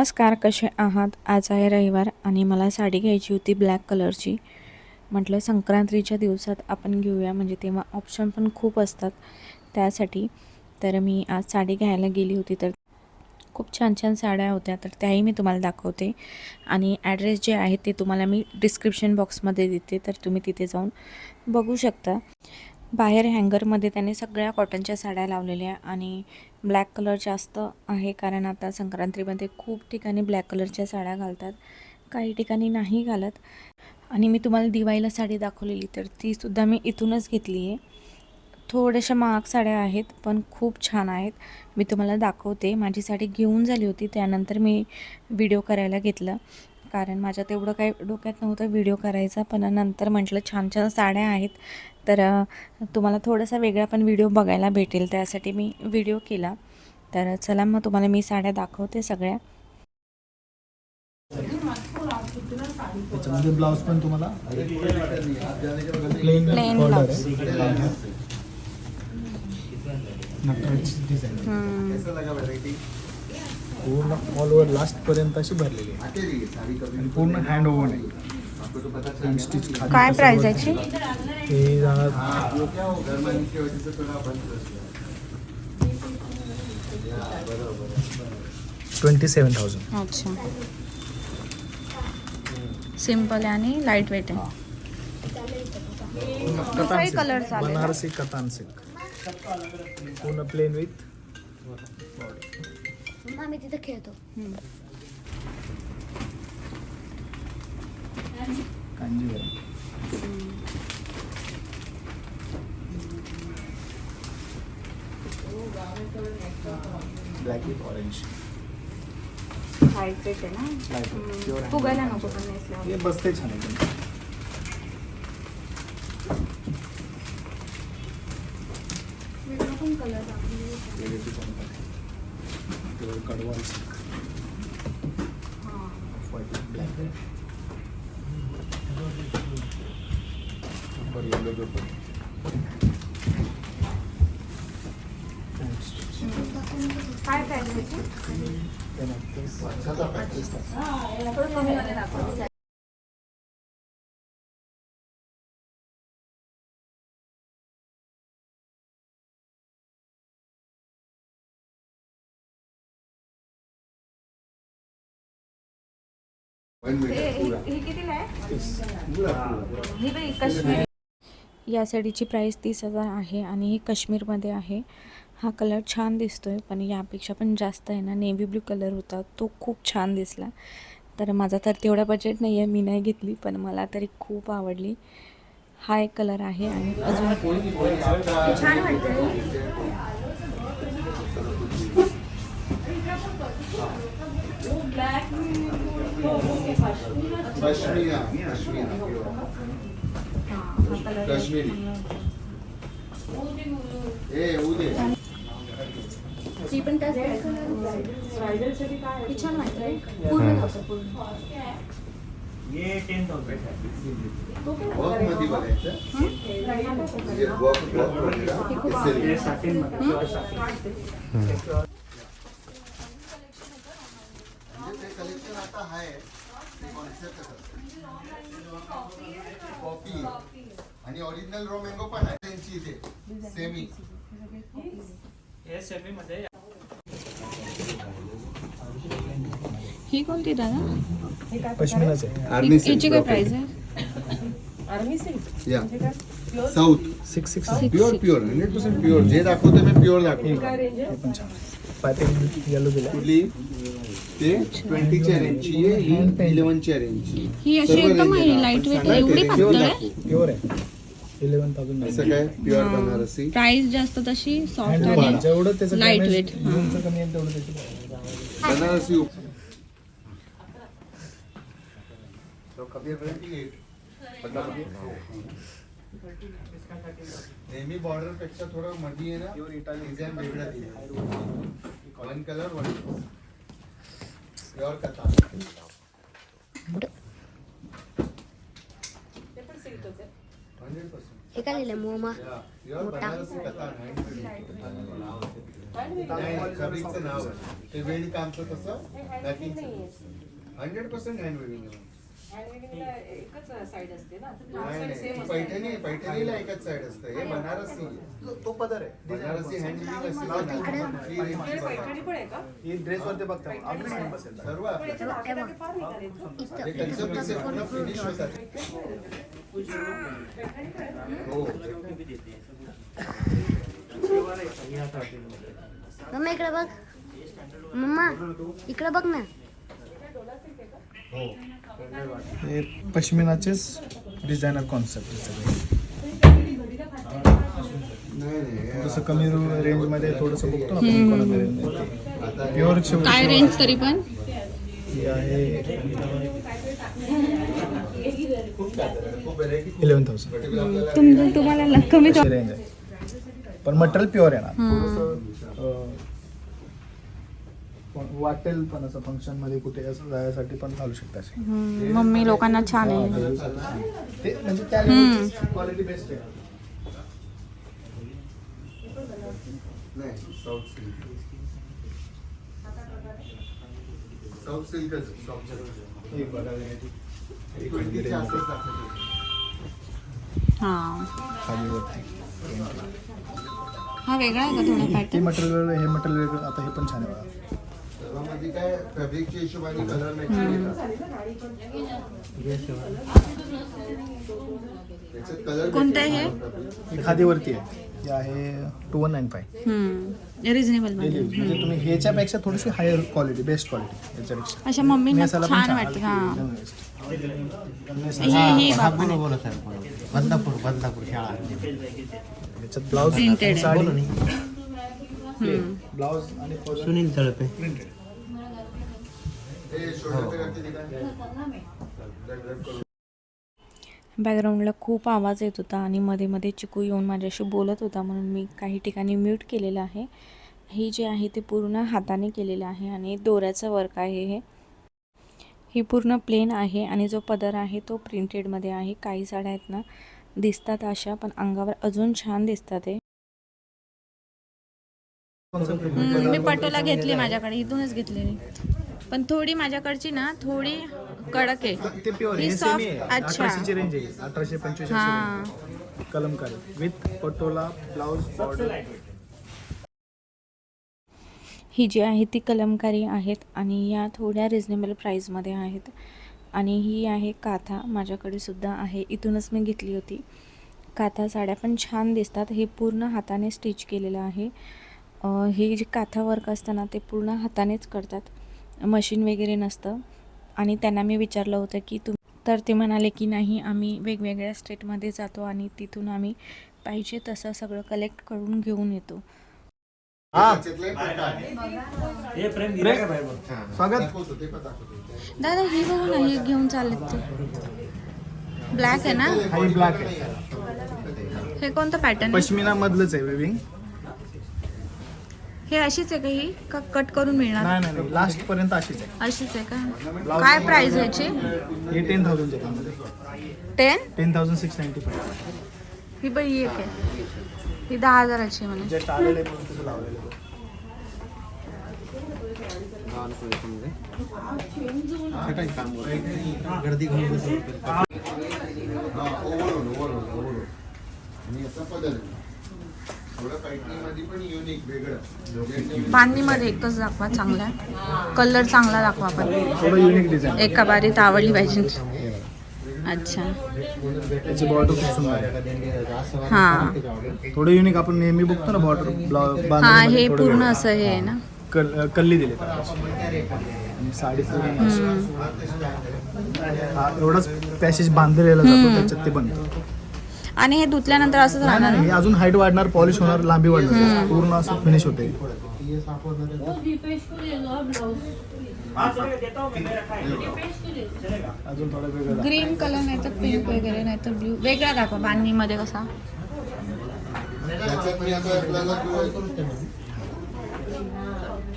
नमस्कार कसे आहात? आज आहे रविवार आणि मला साडी घ्यायची होती ब्लॅक कलरची. म्हटलं संक्रांतीच्या दिवसात आपण घेऊया म्हणजे तेव्हा ऑप्शन पण खूप असतात त्यासाठी. तर मी आज साडी घ्यायला गेली होती तर खूप छान छान साड्या होत्या तर त्याही मी तुम्हाला दाखवते. आणि ॲड्रेस जे आहे ते तुम्हाला मी डिस्क्रिप्शन बॉक्समध्ये देते तर तुम्ही तिथे जाऊन बघू शकता. बाहेर हँगरमध्ये त्याने सगळ्या कॉटनच्या साड्या लावलेल्या आणि ब्लॅक कलर जास्त आहे कारण आता संक्रांतीमध्ये खूप ठिकाणी ब्लॅक कलरच्या साड्या घालतात काही ठिकाणी नाही घालत. आणि मी तुम्हाला दिवाळीला साडी दाखवलेली तर तीसुद्धा मी इथूनच घेतली आहे. थोड्याशा महाग साड्या आहेत पण खूप छान आहेत. मी तुम्हाला दाखवते माझी साडी घेऊन झाली होती त्यानंतर मी व्हिडिओ करायला घेतलं. कारण माझ्या तेवढं काही डोक्यात नव्हतं व्हिडिओ करायचा पण नंतर म्हटलं छान छान साड्या आहेत. तर तुम्हाला थोडासा वेगळा पण व्हिडिओ बघायला भेटेल त्यासाठी मी व्हिडिओ केला. तर चला मग तुम्हाला मी साड्या दाखवते सगळ्या. त्याच्यामध्ये पण तुम्हाला प्लेन डिझाईन पूर्ण ऑल ओव्हर लास्ट पर्यंत अशी भरलेली आहे. पूर्ण हँड ओव्हन आहे. काय प्राइस याची? हे ट्वेंटी सेवन थाउजंड अच्छा. सिंपल आहे आणि लाइट वेट आहे काही कलर चालेल? बनारसी कतान सिल्क पूर्ण प्लेन विथ आम्ही तिथे खेळतो. कांजीवरम ब्लॅक विथ ऑरेंज आहे ना फुगायला नको पण नेसल्यावर बसते छान एकदम वेगळा पण कलर वेगळी पण silk white black yellow paper काय दाखवा हे कितीला आहे? ही बाई काश्मीर. या साडीची प्राईस तीस हजार आहे आणि ही काश्मीरमध्ये आहे. हा कलर छान दिसतोय पण यापेक्षा पण जास्त आहे ना. नेव्ही ब्लू कलर होता. तो खूप छान दिसला. तर माझा तर तेवढा बजेट नाही आहे मी नाही घेतली पण मला तरी खूप आवडली. हा एक कलर आहे आणि अजून छान काश्मीरी। काश्मीरी ए उदे ती पण त्याच ती छान वाटते पूर्ण नव्हतं पूर्ण. वर्कमध्ये बघायचं. म्हणजे वर्क वर्क म्हणजे ते कलेक्शन आता आहे. कॉपी आणि ओरिजिनल रोमँगो पण आहे. त्यांची इथे. सेमी ही कोणती दादा? पश्मिनाच आहे. आर्मी याची काय प्राइस आहे? या. South six six pure pure hundred percent pure जे दाखवतो मी प्युअर दाखवतो. हे येलो दिला कुठली? ते ट्वेंटीच्या रेंजची आहे ही इलेव्हनच्या रेंजची ही अशी एकदम आहे. लाइट वेट एवढी पातळ pure आहे. प्युअर आहे. इलेवन थाउजंड असं काय? प्युअर बनारसी? प्राइस जास्त तशी सॉफ्ट आणि जेवढं त्याचं हा. उंच कमी आहे तेवढं त्याची बनारसी. नेहमी बॉर्डरपेक्षा थोडं मध्ये आहे ना? डिझाईन वेगळा दिला वन कलर वन प्युअर कथा हंड्रेड पर्सेंट हे काय लिहिलंय मोमा प्युअर बनारसी कथा नाही नाही नाही पैठणी पैठणीला एकच साईड असतं हे बनारसी आहे. तो पदर आहे बनारसी हँड ही ड्रेस वरती बघता अगदी सेम बसेल सर्व आपलं. हे हे कन्सेप्ट पूर्ण फिनिश होतात हो मम्मा इकडे बघ मम्मा इकडे बघ ना हो हे पश्मिनाचेच डिझायनर कॉन्सेप्ट सगळे. जसं कमी रेंजमध्ये थोडंसं बघतो आपण. प्युअर काय रेंज तरी पण? इलेवन थाउजंड तुम्हाला कमी रेंज आहे. पण मटेरियल प्युअर येणार. थोडंसं वाटेल पण असं फंक्शनमध्ये कुठे असं जायसाठी पण घालू शकता मम्मी लोकांना छान आहे. ते म्हणजे त्या क्वालिटी बेस्ट आहे. नाही साऊथ सिल्क हे हे. हा. हा वेगळा आहे का थोडा पॅटर्न मटेरियल हे मटेरियल वेगळं आता हे पण छान आहे सर्वांमध्ये काय फॅब्रिकच्या हिशोबाने कलर मॅचिंग याच्यात कलर कोणतं आहे हे? हे खादीवरती आहे. आहे two one nine five reasonable म्हणजे तुम्ही ह्याच्यापेक्षा थोडीशी हायर क्वालिटी बेस्ट क्वालिटी याच्यापेक्षा. अशा मम्मींना नेसायला पण छान वाटते हा. बदलापूर बदलापूर शाळा याच्यात ब्लाऊज Printed आहे. साडी. ब्लाऊज आणि सुनील तळपे. प्रिंटेड बॅकग्राऊंडला खूप आवाज येत होता आणि मध्ये मध्ये चिकू येऊन माझ्याशी बोलत होता म्हणून मी काही ठिकाणी म्यूट केलेलं आहे. ही जे आहे ते पूर्ण हाताने केलेलं आहे आणि दोऱ्याचं वर्क आहे हे. ही पूर्ण प्लेन आहे आणि जो पदर आहे तो प्रिंटेडमध्ये आहे. काही साड्या आहेत ना दिसतात अशा पण अंगावर अजून छान दिसतात हे. मी पटोला घेतली माझ्याकडे इथूनच घेतलेली. पण थोडी माझ्याकडची ना थोडी कडक आहे. ते प्युअर ही हे सेमी आहे. soft- अच्छा. अठराशेची रेंज आहे. अठराशे पंचवीस हा. Kalamkari. With Patola blouse border ही जी आहे ती कलमकारी आहेत आणि या थोड्या रिजनेबल प्राईजमध्ये आहेत. आणि ही आहे काथा. माझ्याकडे सुद्धा आहे. इथूनच मी घेतली होती. काथा साड्या पण छान दिसतात. हे पूर्ण हाताने स्टिच केलेलं आहे. अं, हे जे काथा वर्क असतं ना ते पूर्ण हातानेच करतात. मशीन वगैरे नसतं. आणि त्यांना मी विचारलं होतं की तुम तर ते म्हणाले की नाही आम्ही वेगवेगळ्या स्टेटमध्ये जातो आणि तिथून आम्ही पाहिजे तसं सगळं कलेक्ट करून घेऊन येतो. दादा ही बघू ना हे घेऊन चाललेत ते. ब्लॅक आहे ना? हा ब्लॅक आहे. हे कोणतं पॅटर्न पश्मिना मधलंच आहे वेविंग. हे अशीच आहे का ही? का कट करून मिळणार? नाही नाही नाही. लास्ट पर्यंत अशीच आहे. अशीच आहे का? काय प्राइस याची? हे टेन मध्ये ten ten thousand six ninety five ही बाई एक आहे. ही दहा हजाराची आहे म्हणे. जे टाळलेलं आहे म्हणून तुझं लावलेलं आहे. गर्दी घेऊन बांधणीमध्ये एकच दाखवा चांगला कलर चांगला दाखवा पण थोडं युनिक डिझाईन एका बारीत आवडली पाहिजे. अच्छा. त्याची बॉर्डर खूप सुंदर आहे. हा. थोडं युनिक आपण नेहमी बघतो ना बॉर्डर हा हे पूर्ण असं हे आहे ना? कल कल्ली दिली आणि साडी. हा एवढाच पॅसेज बांधलेला जातो त्याच्यात ते बनतं. आणि हे धुतल्यानंतर असंच नाही राहणार नाही हे अजून हाईट वाढणार पॉलिश होणार लांबी वाढणार. पूर्ण असं फिनिश होते. अजून थोडं वेगळं ग्रीन कलर नाही तर पिंक वगैरे नाही तर ब्ल्यू वेगळा दाखवा बांधणीमध्ये कसा. त्याच्यात मी आता आपल्याला जो-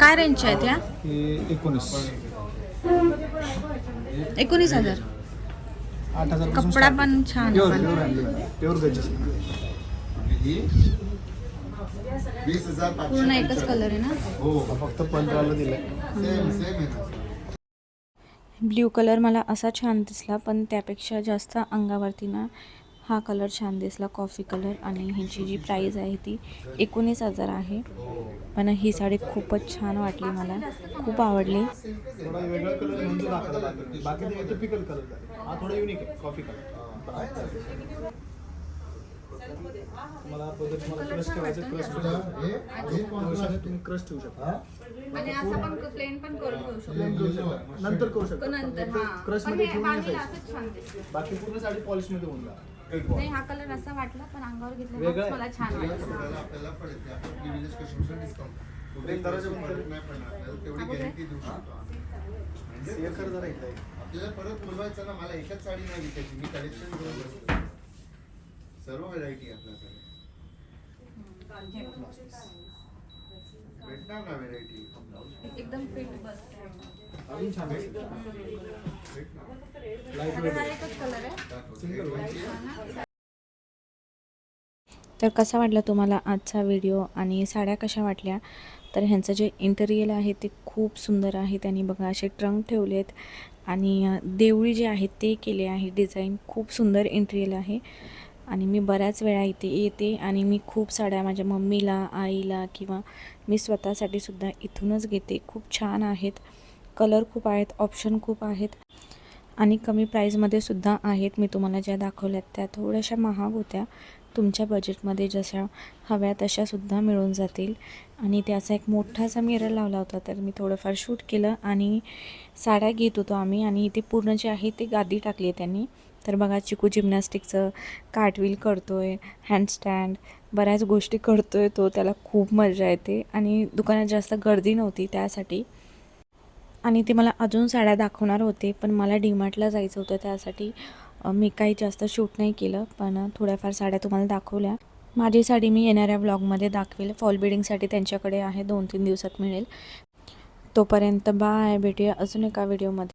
काय रेंजच्या आहेत या? हे एकोणीस. एकोणीस हजार. आठ हजार कपडा पण छान प्युअर आहे. प्युअर प्युअर ही पूर्ण एकच कलर आहे ना? हो फक्त पंधराला दिलंय. सेम सेम आहे ना. ब्ल्यू कलर मला असा छान दिसला पण त्यापेक्षा जास्त अंगावरती ना हा कलर छान दिसला कॉफी कलर आणि ह्याची जी प्राईज आहे ती एकोणीस हजार आहे. पण ही साडी खूपच छान वाटली मला खूप आवडली. बाकी. बाकी ते टिपिकल कलर झाले हा थोडा युनिक आहे कॉफी कलर मला पद्धत तुम्हाला क्रश ठेवायचं क्रश हे? हे कोण तुम्ही क्रश ठेवू शकता. आणि असं पण प्लेन पण करून घेऊ शकतो. Plain करू शकता. नंतर करू शकता. नंतर क्रशमध्ये ठेवून नाही जायचं. असंच छान दिसलं बाकी पूर्ण साडी पॉलिशमध्ये होऊन जाणार. नाही हा कलर असा वाटला पण अंगावर घेतला. मला छान वाटला. आपल्याला आपल्याला पडेल ते. आपण प्रिव्हिलेज कस्टमरला डिस्काउंट कुठे दराच्या फरक नाही पडणार. आपल्याला तेवढी गॅरंटी देऊ शकतो आपल्याला परत बोलवायचं ना मला एकच साडी नाही विकायची. मी कलेक्शन घेऊन बसतो. सर्व व्हेरायटी आपल्याकडे. भेटणार ना व्हेरायटी एकदम फिट बसते अजून छान लाइट वेट आहे तर कसा वाटला तुम्हाला आजचा व्हिडिओ आणि साड्या कशा वाटल्या? तर ह्यांचं जे इंटेरियल आहे ते खूप सुंदर आहे. त्यांनी बघा असे ट्रंक ठेवलेत आणि देवळी जे आहेत ते केले आहे. डिझाईन खूप सुंदर इंटेरियल आहे. आणि मी बऱ्याच वेळा इथे येते आणि मी खूप साड्या माझ्या मम्मीला आईला किंवा मी स्वतःसाठी सुद्धा इथूनच घेते. खूप छान आहेत. कलर खूप आहेत ऑप्शन खूप आहेत आणि कमी प्राईजमध्ये सुद्धा आहेत. मी तुम्हाला ज्या दाखवल्यात त्या थोड्याशा महाग होत्या. तुमच्या बजेटमध्ये जशा हव्या तशासुद्धा मिळून जातील. आणि त्याचा एक मोठासा मिरर लावला होता तर मी थोडंफार शूट केलं आणि साड्या घेत होतो आम्ही आणि इथे पूर्ण जे आहे ते गादी टाकली आहे त्यांनी. तर बघा चिकू जिमनॅस्टिकचं कार्टविल करतो आहे हँडस्टँड बऱ्याच गोष्टी करतो आहे तो त्याला खूप मजा येते. आणि दुकानात जास्त गर्दी नव्हती त्यासाठी. आणि ते मला अजून साड्या दाखवणार होते पण मला डीमार्टला जायचं होतं त्यासाठी मी काही जास्त शूट नाही केलं पण थोड्याफार साड्या तुम्हाला दाखवल्या. माझी साडी मी येणाऱ्या ब्लॉगमध्ये दाखवेल. फॉल बिडिंगसाठी त्यांच्याकडे आहे दोन तीन दिवसात मिळेल. तोपर्यंत बाय भेटूया अजून एका व्हिडिओमध्ये